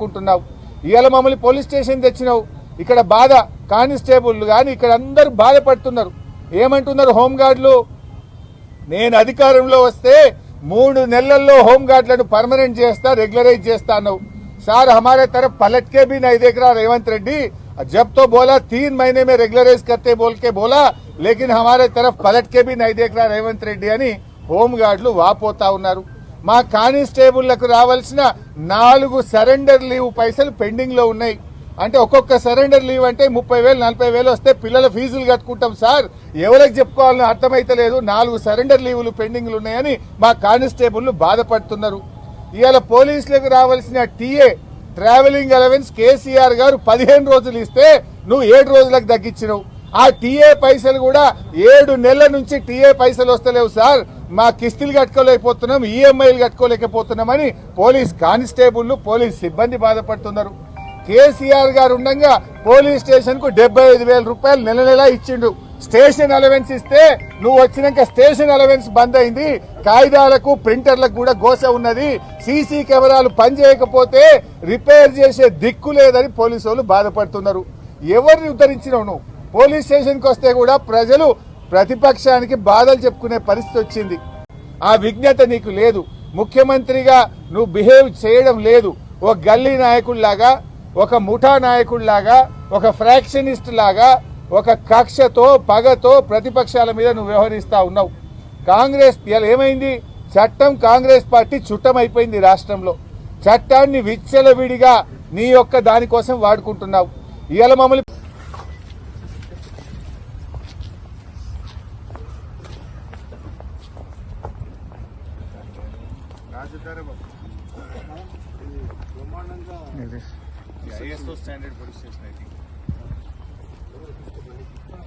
వాడుకుంటున్నావు ఇవాళ మమ్మల్ని police station తెచ్చినావు ఇక్కడ బాధ కానిస్టేబుల్ కానీ ఇక్కడ అందరూ బాధపడుతున్నారు ఏమంటున్నారు హోంగార్డులు నేను అధికారంలో వస్తే మూడు నెలల్లో హోంగార్డులను పర్మనెంట్ చేస్తా రెగ్యులరైజ్ చేస్తా అన్నావు సార్ हमारे तरफ पलट के भी नहीं देख रहा रेवंत रेड्डी जब तो बोला तीन महीने में रेगुलराइज करते बोल के बोला लेकिन हमारे तरफ पलट के भी नहीं देख रहा రేవంత్ రెడ్డి అని హోంగార్డులు వాపోతా ఉన్నారు మా కానిస్టేబుళ్ళకు రావాల్సిన నాలుగు సరెండర్ లీవ్ పైసలు పెండింగ్లో ఉన్నాయి. అంటే ఒక్కొక్క సరెండర్ లీవ్ అంటే ముప్పై వేలు నలభై వేలు వస్తే పిల్లల ఫీజులు కట్టుకుంటాం సార్. ఎవరికి చెప్పుకోవాలని అర్థమైతలేదు. నాలుగు సరెండర్ లీవులు పెండింగ్లు ఉన్నాయని మా కానిస్టేబుల్ బాధపడుతున్నారు. ఇవాళ పోలీసులకు రావాల్సిన టీఏ ట్రావెలింగ్ అలవెన్స్ కేసీఆర్ గారు పదిహేను రోజులు ఇస్తే నువ్వు ఏడు రోజులకు తగ్గించినవు. ఆ టీఏ పైసలు కూడా ఏడు నెలల నుంచి టీఏ పైసలు వస్తలేవు సార్. మా కిస్తులు కట్టుకోలేకపోతున్నాం ఈఎంఐలు కట్టుకోలేకపోతున్నామని పోలీస్ కానిస్టేబుల్ పోలీస్ సిబ్బంది బాధపడుతున్నారు. కేసీఆర్ గారు ఉండగా పోలీస్ స్టేషన్కు డెబ్బై ఐదు వేల రూపాయలు నెల నెలా ఇచ్చిండు. స్టేషన్ అలవెన్స్ ఇస్తే నువ్వు వచ్చినాక స్టేషన్ అలవెన్స్ బంద్ అయింది. కాగితాలకు ప్రింటర్లకు కూడా గోస ఉన్నది. సీసీ కెమెరాలు పనిచేయకపోతే రిపేర్ చేసే దిక్కు లేదని పోలీసు వాళ్ళు బాధపడుతున్నారు. ఎవరిని ఉద్ధరించినావు నువ్వు? పోలీస్ స్టేషన్కి వస్తే కూడా ప్రజలు ప్రతిపక్షానికి బాధలు చెప్పుకునే పరిస్థితి వచ్చింది. ఆ విజ్ఞత నీకు లేదు. ముఖ్యమంత్రిగా నువ్వు బిహేవ్ చేయడం లేదు. ఒక గల్లీ నాయకుడిలాగా ఒక ముఠా నాయకుడిలాగా ఒక ఫ్రాక్షనిస్ట్ లాగా ఒక కక్షతో పగతో ప్రతిపక్షాల మీద నువ్వు వ్యవహరిస్తా ఉన్నావు. కాంగ్రెస్ ఏమైంది? చట్టం కాంగ్రెస్ పార్టీ చుట్టమైపోయింది రాష్ట్రంలో. చట్టాన్ని విచ్చలవిడిగా నీ యొక్క దానికోసం వాడుకుంటున్నావు. ఇవాళ మమ్మల్ని ISO standard police station I think